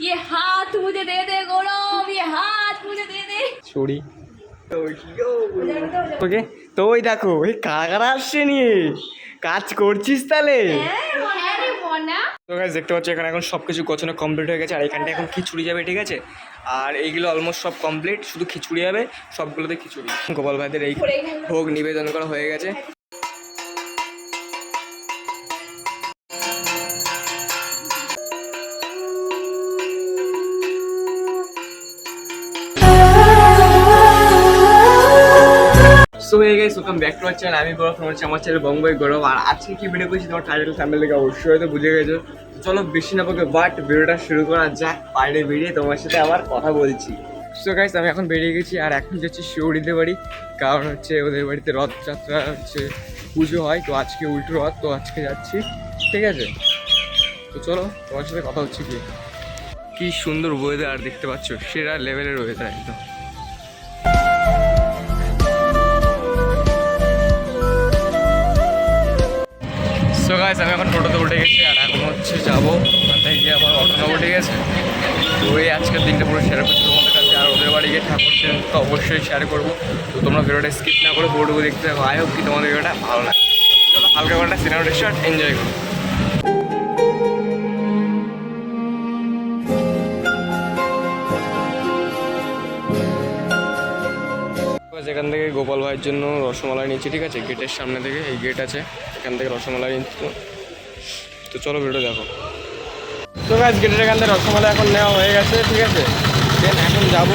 ये हाथ मुझे दे दे गौरव ये हाथ मुझे दे दे ছড়ি ওকে তো ওই দেখো ওই কারা কারা আসছে নিয়ে কাজ করছিস তাহলে হ্যাঁ রে মনা তো গাইজ দেখতে পাচ্ছ এখানে এখন সব কিছু গোছানো কমপ্লিট হয়ে গেছে আর এখানটা এখন খিচুড়ি যাবে ঠিক আছে আর এইগুলো অলমোস্ট সব কমপ্লিট শুধু খিচুড়ি যাবে সবগুলোতে খিচুড়ি গোপাল ভাইদের এই ভোগ নিবেদন করা হয়ে গেছে সো এই guys welcome back to channel আমি গৌরব হচ্ছে আমার চ্যানেল বঙ্গই গৌরব। আর আজকে কি ভিডিও করছি, তোমার টাইটেল থাম্বনেল দেখে অবশ্যই হয়তো বুঝে গেছো। চলো বেশি না পাকে বাট ভিডিওটা শুরু করা যাক। বাইরে বেরিয়ে তোমার সাথে আবার কথা বলছি। সো গাইস আমি এখন বেরিয়ে গেছি, আর এখন যাচ্ছি শিউড়িতে বাড়ি। কারণ হচ্ছে ওদের বাড়িতে রথযাত্রা হচ্ছে, পুজো হয়, তো আজকে উল্টো রথ, তো আজকে যাচ্ছি। ঠিক আছে? তো চলো, তোমার সাথে কথা হচ্ছে কি? কি সুন্দর ওয়েদার দেখতে পাচ্ছ? সেরা লেভেলের ওয়েদার একদম। সো গাইস আমি এখন টোটোতে উঠে গেছি আর এখন হচ্ছে যাব। ওখান থেকে গিয়ে আবার অটো নেব, ঠিক আছে? তো এই আজকের দিনটা পুরো শেয়ার করছি তোমাদের কাছে। আর ওদের বাড়ি গিয়ে ঠাকুর তো অবশ্যই শেয়ার করব। তো তোমরা ভিডিওটা স্কিপ না করে পুরোটুকু দেখতে থাকো। আই হোপ কি তোমাদের ভিডিওটা ভালো লাগে। চলো, হালকা ঘণ্টা সিনেমাটা শর্ট এনজয় করো। এখান থেকে গোপাল ভাইয়ের জন্য রসমালাই নিচ্ছি, ঠিক আছে? গেটের সামনে থেকে, এই গেট আছে, এখান থেকে রসমালাই নিচ্ছি। তো তো চলো ভিডিও দেখো। তো গাছ গেটের এখান থেকে রসমালাই এখন নেওয়া হয়ে গেছে, ঠিক আছে? দেন এখন যাব।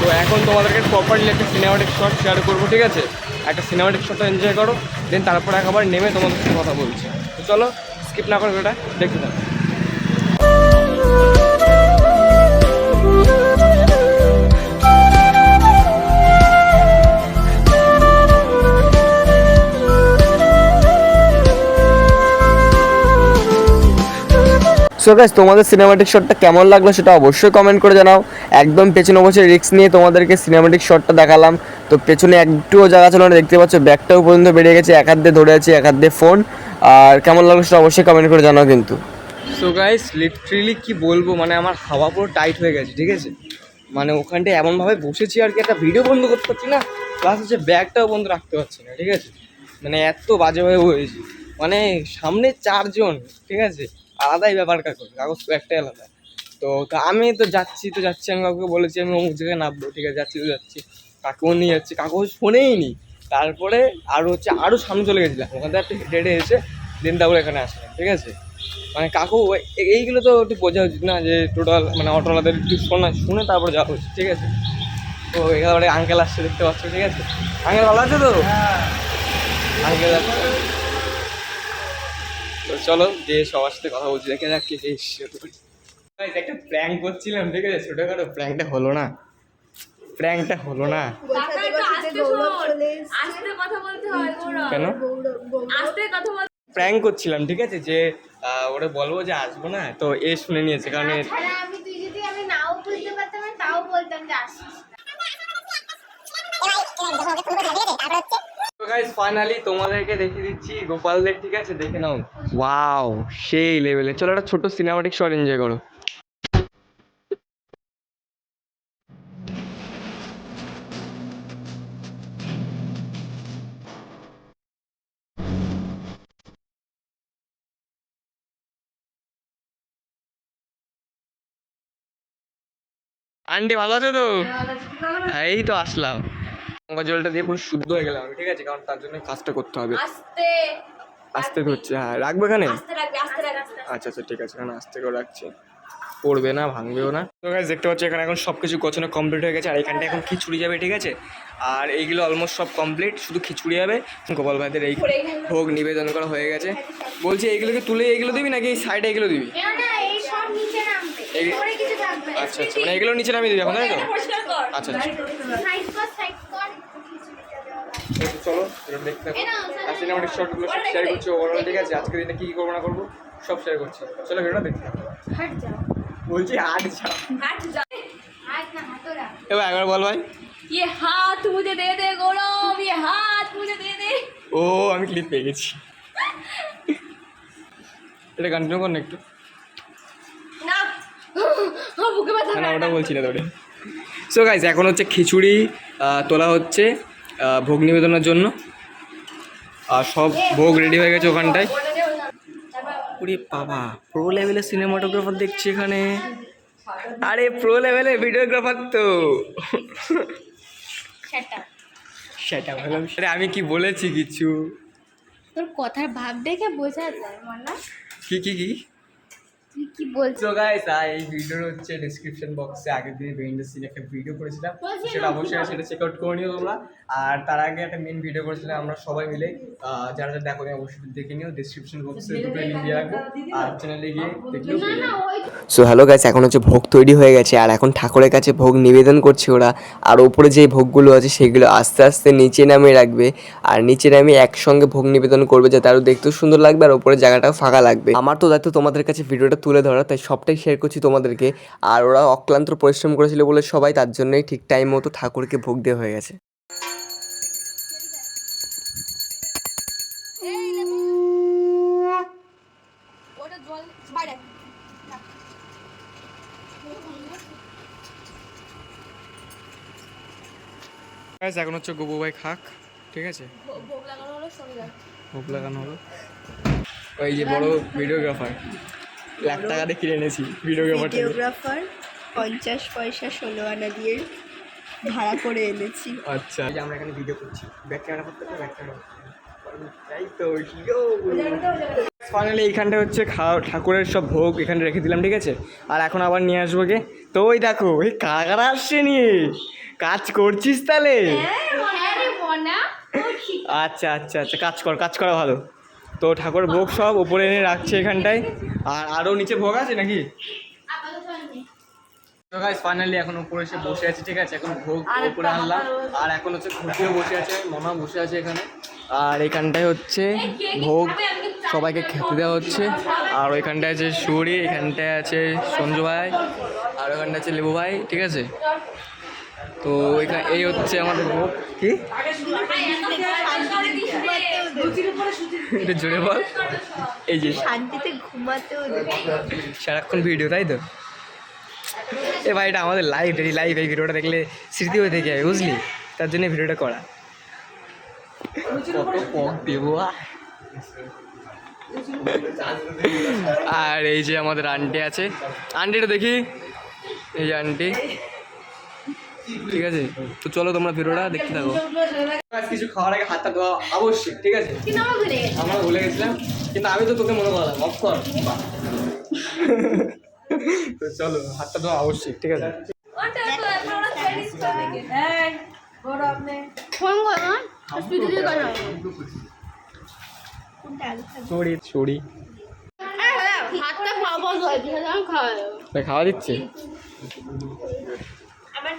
তো এখন তোমাদেরকে প্রপারলি একটা সিনেমাটিক শট শেয়ার করব, ঠিক আছে? একটা সিনেমাটিক শটটা এনজয় করো দেন তারপর একবার নেমে তোমাদের সাথে কথা বলছি। তো চলো স্কিপ না করো ভিডিওটা, দেখতে থাকো। সো গাইস তোমাদের সিনেমাটিক শটটা কেমন লাগল সেটা অবশ্যই কমেন্ট করে জানাও। একদম পেছনে বসে রিস্ক নিয়ে তোমাদেরকে সিনেমাটিক শটটা দেখালাম। তো পেছনে একটুও জায়গা ছিল না দেখতে পাচ্ছ ব্যাগটাও পর্যন্ত বেরিয়ে গেছে, এক হাত দিয়ে ধরে আছে, এক হাত দিয়ে ফোন আর কেমন লাগল সেটা অবশ্যই কমেন্ট করে জানাও কিন্তু। সো গাইস লিটারেলি কি বলব মানে আমার হাওয়া পুরো টাইট হয়ে গেছে, ঠিক আছে? মানে ওখানটায় এমনভাবে বসেছি আর কি, একটা ভিডিও বন্ধ করতে পারছি না প্লাস হচ্ছে ব্যাগটাও বন্ধ রাখতে পারছি না, ঠিক আছে? মানে এত বাজেভাবে হয়েছে মানে সামনে চারজন ঠিক আছে? আলাদাই ব্যাপার কাগজ কাগজ তো একটাই আলাদা। তো আমি তো যাচ্ছি তো যাচ্ছি আমি কাউকে বলেছি আমি অমুক জায়গায় নামবো ঠিক আছে যাচ্ছি তো যাচ্ছি। কাকুও নিয়ে যাচ্ছি কাকু শোনেই নি তারপরে আরও হচ্ছে আরও সামনে চলে গেছিলাম ওখান থেকে একটু হেঁটে হেঁটে এসে দিন তারপরে এখানে আসলাম ঠিক আছে? মানে কাকু এইগুলো তো একটু বোঝা উচিত না যে টোটাল মানে অটোওয়ালাদের একটু শোনা শুনে তারপরে যাওয়া উচিত ঠিক আছে? তো এখানে আঙ্কেল আসছে দেখতে পাচ্ছ ঠিক আছে? আঙ্কেল ভালো আছে তো? আঙ্কেল আসছে তো চলো যে সবার সাথে কথা বলছি দেখে যাক কে এসছে। একটা প্র্যাঙ্ক করছিলাম ঠিক আছে? ছোটোখাটো প্র্যাঙ্কটা হলো না। প্র্যাঙ্কটা হলো না। হয় কেন? প্র্যাঙ্ক করছিলাম ঠিক আছে? যে আহ, ওরা বলব যে আসব না তো এ শুনে নিয়েছে কারণ এ- তাছাড়া আমি তুই যদি আমি নাও বুঝতে পারতাম আমি তাও বলতাম যে আসিস। গাইস ফাইনালি তোমাদেরকে দেখিয়ে দিচ্ছি গোপালদের ঠিক আছে? দেখে নাও। ওয়াও সেই লেভেলে চলো একটা ছোট সিনেমাটিক শট এনজয় করো। আন্টি ভালো আছো তো? এই তো আসলাম। গঙ্গা জলটা দিয়ে পুরো শুদ্ধ হয়ে গেলাম ঠিক আছে? কারণ তার জন্য কাজটা করতে হবে। আস্তে আস্তে ধরছে হ্যাঁ রাখব এখানে। আচ্ছা আচ্ছা ঠিক আছে এখানে আস্তে করে রাখছি। পড়বে না ভাঙবেও না। তো গাইজ দেখতে পাচ্ছ এখানে এখন সব কিছু গোছানো কমপ্লিট হয়ে গেছে আর এখানটা এখন খিচুড়ি যাবে ঠিক আছে? আর এইগুলো অলমোস্ট সব কমপ্লিট শুধু খিচুড়ি যাবে গোপাল ভাইদের এই ভোগ নিবেদন করা হয়ে গেছে। বলছি এইগুলোকে তুলে এইগুলো দিবি নাকি এই সাইডে এগুলো দিবি? আচ্ছা আচ্ছা মানে এগুলো নিচে নামিয়ে দিবি এখন তাই তো এটা পরিষ্কার কর আচ্ছা আচ্ছা সাইড কর সাইড কর খিচুড়িটা দেওয়া লাগবে। তো চলো এটা দেখতে থাকো এই নাও, আর সিনেমাটিক শর্টগুলো সব শেয়ার করছি ওভারঅল ঠিক আছে আজকের দিনে কী কী করবো না করবো সব শেয়ার করছি চলো ভিডিওটা দেখতে থাকো। হাট যাও বলছি আট যাও হাট যা হাত না হাতরা এবার একবার বল ভাই ये हाथ मुझे दे दे गौरव ये हाथ मुझे दे दे ও আমি ক্লিপ পেয়ে গেছি এটা কন্টিনিউ কর না একটু না আমার বুকে ব্যথা না ওটা বলছি না তোরে সো গাইস এখন হচ্ছে খিচুড়ি তোলা হচ্ছে ভোগ নিবেদনের জন্য। আর সব ভোগ রেডি হয়ে গেছে ওখানটায়। ওরে বাবা প্রো লেভেলের সিনেমাটোগ্রাফার দেখছি এখানে। আরে প্রো লেভেলের ভিডিওগ্রাফার তো। সেটা সেটা ভাবলাম আরে আমি কি বলেছি কিছু? তোর কথার ভাব দেখে বোঝা যায় মানা কি কি কি? তুই কি বলছিস? গাইস এই ভিডিওর হচ্ছে ডেসক্রিপশন বক্সে আগের দিন বিহাইন্ড সিন একটা ভিডিও করেছিলাম। সেটা অবশ্যই সেটা চেক আউট করে নিও তোমরা। আর তার আগে একটা মেন ভিডিও করেছিলাম আমরা সবাই মিলে। যারা যারা দেখো অবশ্যই দেখে নিও ডেসক্রিপশন বক্সে দুটো রাখব আর চ্যানেলে গিয়ে দেখলেও সো হ্যালো গাইস এখন হচ্ছে ভোগ তৈরি হয়ে গেছে আর এখন ঠাকুরের কাছে ভোগ নিবেদন করছে ওরা। আর উপরে যে ভোগগুলো আছে সেগুলো আস্তে আস্তে নিচে নামিয়ে রাখবে। আর নিচে নামিয়ে একসঙ্গে ভোগ নিবেদন করবে যাতে আরও দেখতেও সুন্দর লাগবে আর উপরে জায়গাটাও ফাঁকা লাগবে। আমার তো দায়িত্ব তোমাদের কাছে ভিডিওটা তুলে ধরা তাই সবটাই শেয়ার করছি তোমাদেরকে। আর ওরা অক্লান্ত পরিশ্রম করেছিল বলে সবাই তার জন্যই ঠিক টাইম মতো ঠাকুরকে ভোগ দেওয়া হয়ে গেছে। এখন হচ্ছে গোবু ভাই খাক ঠিক আছে? ভোগ লাগানো হলো ভোগ লাগানো হলো। ওই যে বড় ভিডিওগ্রাফার লাখ টাকা দিয়ে কিনে এনেছি ভিডিওগ্রাফার ভিডিওগ্রাফার পঞ্চাশ পয়সা ষোলো আনা দিয়ে ভাড়া করে এনেছি। আচ্ছা। যে আমরা এখানে ভিডিও করছি। ব্যাক ক্যামেরা করতে হবে ব্যাক ক্যামেরা তাই তো ফাইনালি এইখানটা হচ্ছে খা- ঠাকুরের সব ভোগ এখানে রেখে দিলাম ঠিক আছে? আর এখন আবার নিয়ে আসব কে তো ওই দেখো এই কারা কারা আসছে নিয়ে কাজ করছিস তাহলে? হ্যাঁ। আচ্ছা আচ্ছা আচ্ছা কাজ কর কাজ করা ভালো। তো ঠাকুর ভোগ সব উপরে এনে রাখছে এখানটায়। আর আরও নিচে ভোগ আছে নাকি? তো গাইস ফাইনালি এখন উপরে এসে বসে আছি ঠিক আছে? এখন ভোগ উপরে আনলাম। আর এখন হচ্ছে ঘুরতেও বসে আছে মামা বসে আছে এখানে। আর এখানটায় হচ্ছে ভোগ। সবাইকে খেতে দেওয়া হচ্ছে। আর ওইখানটায় আছে সুরি এখানটায় আছে সঞ্জু ভাই আর ওখানটায় আছে লেবু ভাই ঠিক আছে? তো এখানে এই হচ্ছে আমাদের ভোগ। কি? জোরে বল। এই যে শান্তিতে ঘুমাতেও সারাক্ষণ ভিডিও তাই তো? এ ভাই এটা আমাদের লাইভ এই লাইভ এই ভিডিওটা দেখলে স্মৃতি হয়ে থেকে যাবে বুঝলি? তার জন্য ভিডিওটা করা। কত পক দেবো আর এই যে আমাদের আন্টি আছে। আন্টিটা দেখি। এই যে আন্টি ঠিক আছে? তো চলো তোমরা ভিডিওটা দেখতে থাকো। কিছু খাওয়ার আগে হাতটা ধোয়া অবশ্যই ঠিক আছে? আমার ভুলে গেছি। আমরা ভুলে গেছিলাম কিন্তু আমি তো তোকে মনে করলাম অফ কর তো চলো হাতটা ধোয়া অবশ্যই ঠিক আছে? খাওয়া দিচ্ছে?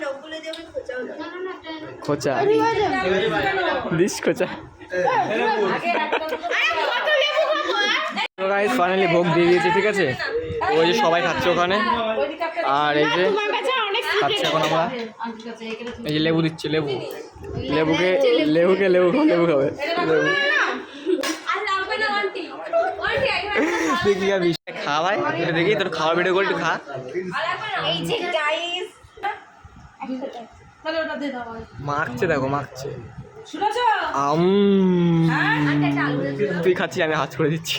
নখগুলো দিয়ে খোঁচা। ঠিক দিস খোঁচা। হ্যাঁ? গাইস ফাইনালি ভোগ দিয়ে দিয়েছে ঠিক আছে? ওই যে সবাই খাচ্ছে ওখানে। আর এই যে খাচ্ছে এখন আমরা। এই যে লেবু দিচ্ছে লেবু। লেবুকে লেবুকে লেবু লেবু খাবে। লেবু। এটা দেখি তোর খাওয়া ভিডিও করে একটু খা এই যে গাইস তাহলে ওটা দিয়ে দাও মাখছে দেখো মাখছে। আম। হ্যাঁ? তুই খাচ্ছিস আমি হাত করে দিচ্ছি।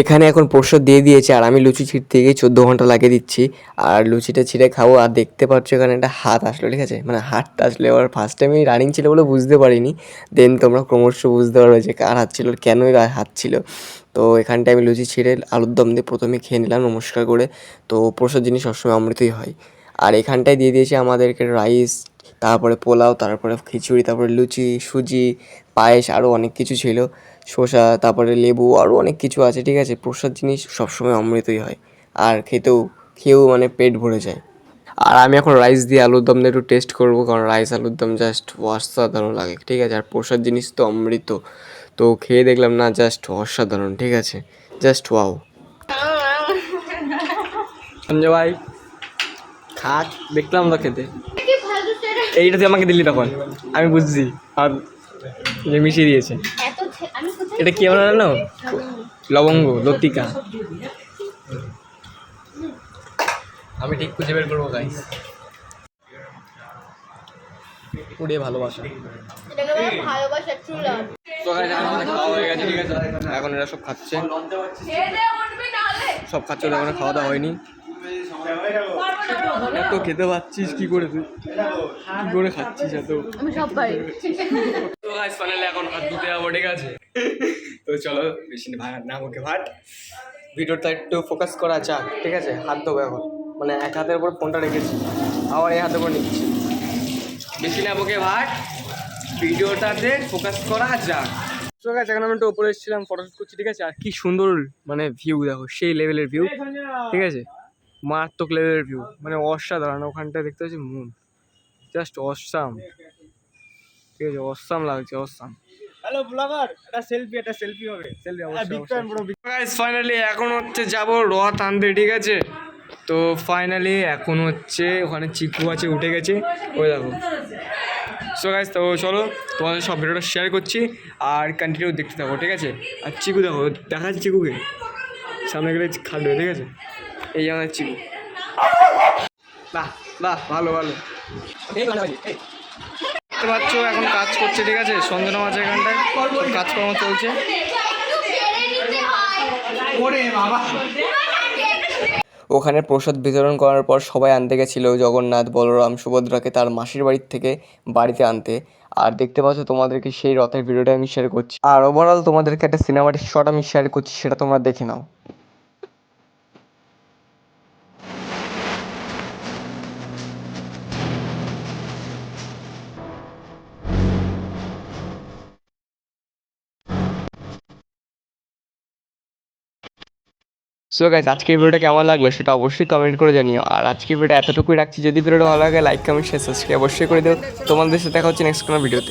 এখানে এখন প্রসাদ দিয়ে দিয়েছে আর আমি লুচি ছিঁড়তে গিয়ে চোদ্দ ঘণ্টা লাগিয়ে দিচ্ছি। আর লুচিটা ছিঁড়ে খাব আর দেখতে পাচ্ছ এখানে একটা হাত আসলো ঠিক আছে? মানে হাতটা আসলে এবার ফার্স্ট টাইমে রানিং ছিল বলে বুঝতে পারিনি। দেন তোমরা ক্রমশ বুঝতে পারবে যে কার হাত ছিল কেন হাত ছিল। তো এখানটায় আমি লুচি ছিঁড়ে আলুর দম দিয়ে প্রথমে খেয়ে নিলাম নমস্কার করে। তো প্রসাদ জিনিস সবসময় অমৃতই হয়। আর এখানটায় দিয়ে দিয়েছে আমাদেরকে রাইস তারপরে পোলাও, তারপরে খিচুড়ি, তারপরে লুচি, সুজি, পায়েস আরও অনেক কিছু ছিল। শসা, তারপরে লেবু আরও অনেক কিছু আছে, ঠিক আছে? প্রসাদ জিনিস সবসময় অমৃতই হয়। আর খেতেও, খেয়েও মানে পেট ভরে যায়। আর আমি এখন রাইস দিয়ে আলুর দম দিয়ে একটু টেস্ট করব, কারণ রাইস আলুর দম জাস্ট অসাধারণ লাগে, ঠিক আছে? আর প্রসাদ জিনিস তো অমৃত। তো খেয়ে দেখলাম না জাস্ট অসাধারণ, ঠিক আছে? জাস্ট ওয়াও ভাই খাক দেখলাম তো খেতে এইটা তুই আমাকে দিলি তখন আমি বুঝছি। আর যে মিশিয়ে দিয়েছে। এটা কি আমরা জানো? লবঙ্গ লতিকা। আমি ঠিক খুঁজে বের করব গাইস উড়ে ভালোবাসা। এখন খাওয়া হয়ে গেছে এখন এরা সব খাচ্ছে। সব খাচ্ছে ওদের এখনও খাওয়া দাওয়া হয়নি। এত খেতে পাচ্ছিস কি করে তুই? কি করে খাচ্ছিস এত? আমি সব পারি। তো গাইস ফাইনালি এখন হাত ধুতে যাব ঠিক আছে তো চলো বেশি ভাই না মুখে ভাট ভিডিওটা একটু ফোকাস করা যাক ঠিক আছে? হাত ধোবো এখন। মানে এক হাতের উপর ফোনটা রেখেছি আবার এই হাতের উপর নিচ্ছি। বেশি না মুখে ভাট ভিডিওটাতে ফোকাস করা যাক। তো গাছ এখন আমি একটু উপরে এসেছিলাম ফটোশুট করছি ঠিক আছে? আর কি সুন্দর মানে ভিউ দেখো সেই লেভেলের ভিউ ঠিক আছে? মারাত্মক লেভেলের ভিউ মানে অসাধারণ। ওখানটায় দেখতে পাচ্ছি মুন জাস্ট অসাম ঠিক আছে অসাম লাগছে অসাম হ্যালো ব্লগার একটা সেলফি একটা সেলফি হবে। সেলফি গাইস ফাইনালি এখন হচ্ছে যাব রথ আনতে ঠিক আছে? তো ফাইনালি এখন হচ্ছে ওখানে চিকু আছে উঠে গেছে। ওই দেখো। সো গাইস তো চলো তোমাদের সব ভিডিওটা শেয়ার করছি আর কন্টিনিউ দেখতে থাকো ঠিক আছে? আর চিকু দেখো দেখা যাচ্ছে চিকুকে। সামনে গেলে খাটবে ঠিক আছে? এই আমার চিকু বাহ বাহ, ভালো ভালো। দেখতে পাচ্ছ, এখন কাজ করছে, ঠিক আছে? সঞ্জনা মাঝে এখানটায়। কাজকর্ম চলছে। ওখানে প্রসাদ বিতরণ করার পর সবাই আনতে গেছিল জগন্নাথ, বলরাম, সুভদ্রাকে তার মাসির বাড়ির থেকে বাড়িতে আনতে। আর দেখতে পাচ্ছ, তোমাদেরকে সেই রথের ভিডিওটা আমি শেয়ার করছি। আর ওভারঅল তোমাদেরকে একটা সিনেমাটিক শট আমি শেয়ার করছি, সেটা তোমরা দেখে নাও। সো গাইজ আজকের ভিডিওটা কেমন লাগবে সেটা অবশ্যই কমেন্ট করে জানিও। আর আজকের ভিডিওটা এতটুকুই রাখছি। যদি ভিডিওটা ভালো লাগে লাইক কমেন্ট শেয়ার সাবস্ক্রাইব অবশ্যই করে দিও। তোমাদের সাথে দেখা হচ্ছে নেক্সট কোনো ভিডিওতে